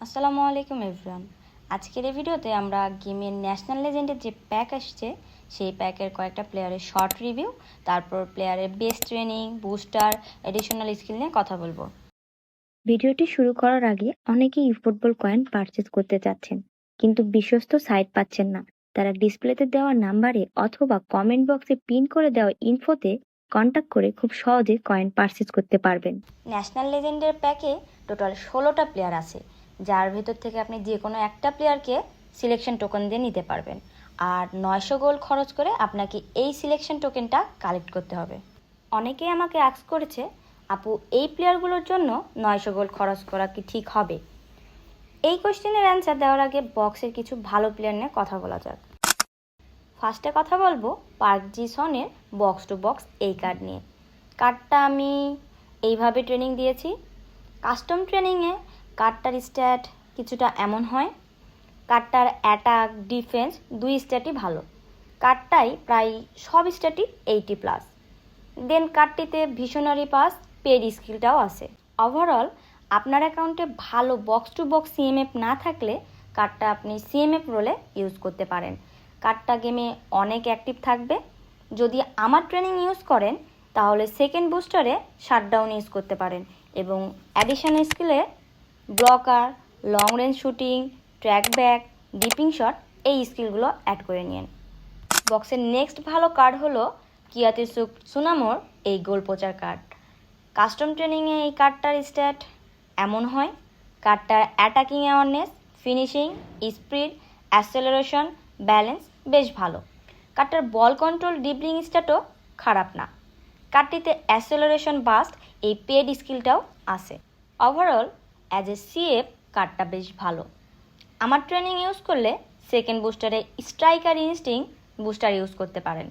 আসসালামু আলাইকুম এভরিওয়ান আজকের এই ভিডিওতে আমরা গেমের ন্যাশনাল লেজেন্ডের যে প্যাক আসছে সেই প্যাকের কয়েকটা প্লেয়ারের শর্ট রিভিউ তারপর প্লেয়ারের best training booster additional skill নিয়ে কথা বলব। ভিডিওটি শুরু করার আগে অনেকেই ফুটবল কয়েন পারচেজ করতে চাচ্ছেন কিন্তু বিশ্বস্ত সাইট পাচ্ছেন না। তারা ডিসপ্লেতে দেওয়া নাম্বারে অথবা কমেন্ট বক্সে পিন করে দেওয়া ইনফোতে কন্ট্যাক্ট করে খুব সহজে কয়েন পারচেজ করতে পারবেন। ন্যাশনাল লেজেন্ডের প্যাকে টোটাল ষোলোটা প্লেয়ার আছে। যার ভেতর থেকে আপনি যে কোনো একটা প্লেয়ারকে সিলেকশন টোকেন দিয়ে নিতে পারবেন। আর নয়শো গোল খরচ করে আপনাকে এই সিলেকশন টোকেনটা কালেক্ট করতে হবে। অনেকেই আমাকে আক্স করেছে, আপু, এই প্লেয়ারগুলোর জন্য নয়শো গোল খরচ করা কি ঠিক হবে? এই কোশ্চেনের অ্যান্সার দেওয়ার আগে বক্সের কিছু ভালো প্লেয়ার নিয়ে কথা বলা যাক। ফার্স্টে কথা বলব পার্ক জি সনের বক্স টু বক্স এই কার্ড নিয়ে। কার্ডটা আমি এইভাবে ট্রেনিং দিয়েছি। কাস্টম ট্রেনিংয়ে কার্ডটার স্ট্যাট কিছুটা এমন হয়। কার্ডটার অ্যাটাক, ডিফেন্স দুই স্ট্যাটই ভালো। কার্ডটাই প্রায় সব স্ট্যাটই এইটি প্লাস। দেন কার্ডটিতে ভিশনারি পাস, পেড স্কিলটাও আছে। ওভারঅল আপনার অ্যাকাউন্টে ভালো বক্স টু বক্স সিএমএফ না থাকলে কার্ডটা আপনি সিএমএফ রোলে ইউজ করতে পারেন। কার্ডটা গেমে অনেক অ্যাক্টিভ থাকবে। যদি আমার ট্রেনিং ইউজ করেন, তাহলে সেকেন্ড বুস্টারে শাটডাউন ইউজ করতে পারেন এবং additional স্কিলে blocker long range shooting track back dipping shot এই স্কিলগুলো অ্যাড করে নিন বক্সের নেক্সট ভালো কার্ড হলো কিয়াতে সুক সুনামোর এই গোল পোচার কার্ড কাস্টম ট্রেনিংয়ে এই কার্ডটার স্ট্যাট এমন হয় কার্ডটার attacking awareness finishing speed acceleration balance বেশ ভালো। কার্ডটার বল কন্ট্রোল ডিবলিং স্ট্যাটও খারাপ না। কার্ডটিতে অ্যাসেলারেশন বাস্ট এই পেড স্কিলটাও আছে। ওভারঅল অ্যাজ এ সিএফ কার্ডটা বেশ ভালো। আমার ট্রেনিং ইউজ করলে সেকেন্ড বুস্টারে স্ট্রাইকার ইনস্টিং বুস্টার ইউজ করতে পারেন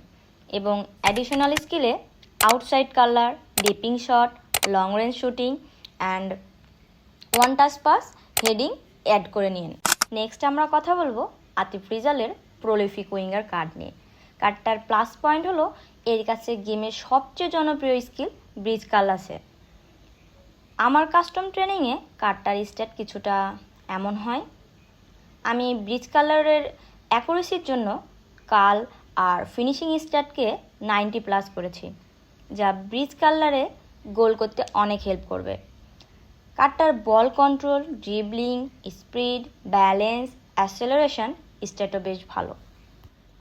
এবং additional স্কিলে outside curler dipping shot long range shooting and one touch pass heading add করে নিন। নেক্সট আমরা কথা বলব আতিফ রিজালের প্রলিফিক উইঙ্গার কার্ড নিয়ে। কার্ডটার প্লাস পয়েন্ট হলো এর কাছে গেমের সবচেয়ে জনপ্রিয় স্কিল ব্রিজ কাল আছে আমার কাস্টম ট্রেনিংয়ে কার্ডটার স্ট্যাট কিছুটা এমন হয়। আমি ব্রিজ কালারের অ্যাকুরেসির জন্য কাল আর ফিনিশিং স্ট্যাটকে নাইনটি প্লাস করেছি, যা ব্রিজ কালারে গোল করতে অনেক হেল্প করবে। কার্ডটার ball control dribbling speed balance acceleration স্ট্যাটও বেশ ভালো।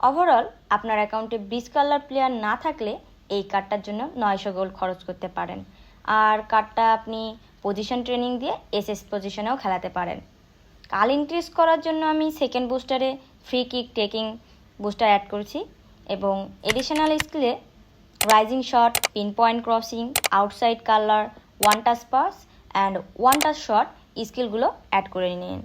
ওভারঅল আপনার অ্যাকাউন্টে ব্রিজ কালার প্লেয়ার না থাকলে এই কার্ডটার জন্য নয়শো গোল খরচ করতে পারেন। আর কার্ডটা আপনি পজিশন ট্রেনিং দিয়ে এসএস পজিশনেও খেলাতে পারেন। কাল ইনক্রিজ করার জন্য আমি second বুস্টারে free kick taking booster add করেছি এবং additional স্কিলে rising shot pinpoint crossing outside curler one touch pass and one touch shot স্কিলগুলো add করে নিন।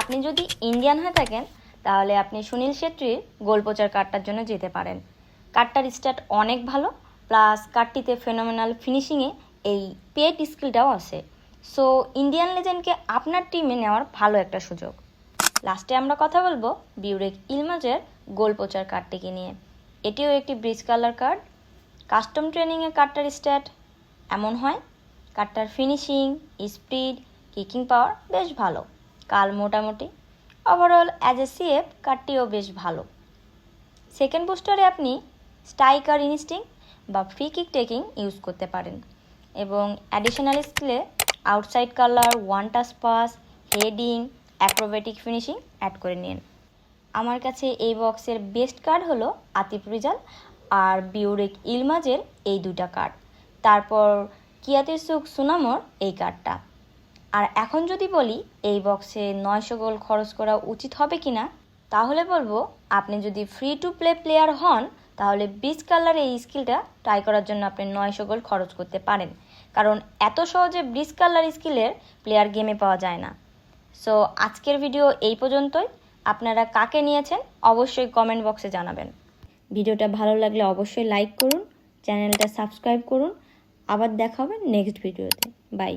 আপনি যদি ইন্ডিয়ান হয়ে থাকেন, তাহলে আপনি সুনীল ছেত্রীর গোল পোচার কার্ডটার জন্য যেতে পারেন। কার্ডটার স্টার্ট অনেক ভালো প্লাস কার্ডটিতে ফেনোমেনাল ফিনিশিংয়ে এই পেট স্কিলটাও আছে। সো ইন্ডিয়ান লেজেন্ডকে আপনার টিমে নেওয়ার ভালো একটা সুযোগ। লাস্টে আমরা কথা বলব বিউরেক ইলমাজের গোল পোচার কার্ডটিকে নিয়ে। এটিও একটি ব্রিজ কালার কার্ড কাস্টম ট্রেনিংয়ে কার্ডটার স্ট্যাট এমন হয়। কার্ডটার ফিনিশিং স্পিড কিকিং পাওয়ার বেশ ভালো। কাল মোটামুটি। ওভারঅল অ্যাজ এ সিএফ কার্ডটিও বেশ ভালো। সেকেন্ড বুস্টারে আপনি স্ট্রাইকার ইনস্টিং বা ফ্রি কিক টেকিং ইউজ করতে পারেন। এবং additional স্কিলে outside curler one touch pass heading acrobatic finishing add করে নিন। আমার কাছে এই বক্সের বেস্ট কার্ড হলো আতিফ রিজাল আর বিউরিক ইলমাজের এই দুটা কার্ড তারপর কিয়াতির সুখ সুনামর এই কার্ডটা আর এখন যদি বলি এই বক্সে নয়শো গোল খরচ করা উচিত হবে কি না তাহলে বলব আপনি যদি ফ্রি টু প্লে প্লেয়ার হন তাহলে বিচ কালার এই স্কিলটা ট্রাই করার জন্য আপনি নয়শো গোল খরচ করতে পারেন। কারণ এত সহজে ব্রিজ কালার স্কিলের প্লেয়ার গেমে পাওয়া যায় না। সো আজকের ভিডিও এই পর্যন্তই। আপনারা কাকে নিয়েছেন অবশ্যই কমেন্ট বক্সে জানাবেন। ভিডিওটা ভালো লাগলে অবশ্যই লাইক করুন, চ্যানেলটা সাবস্ক্রাইব করুন। আবার দেখা হবে নেক্সট ভিডিওতে বাই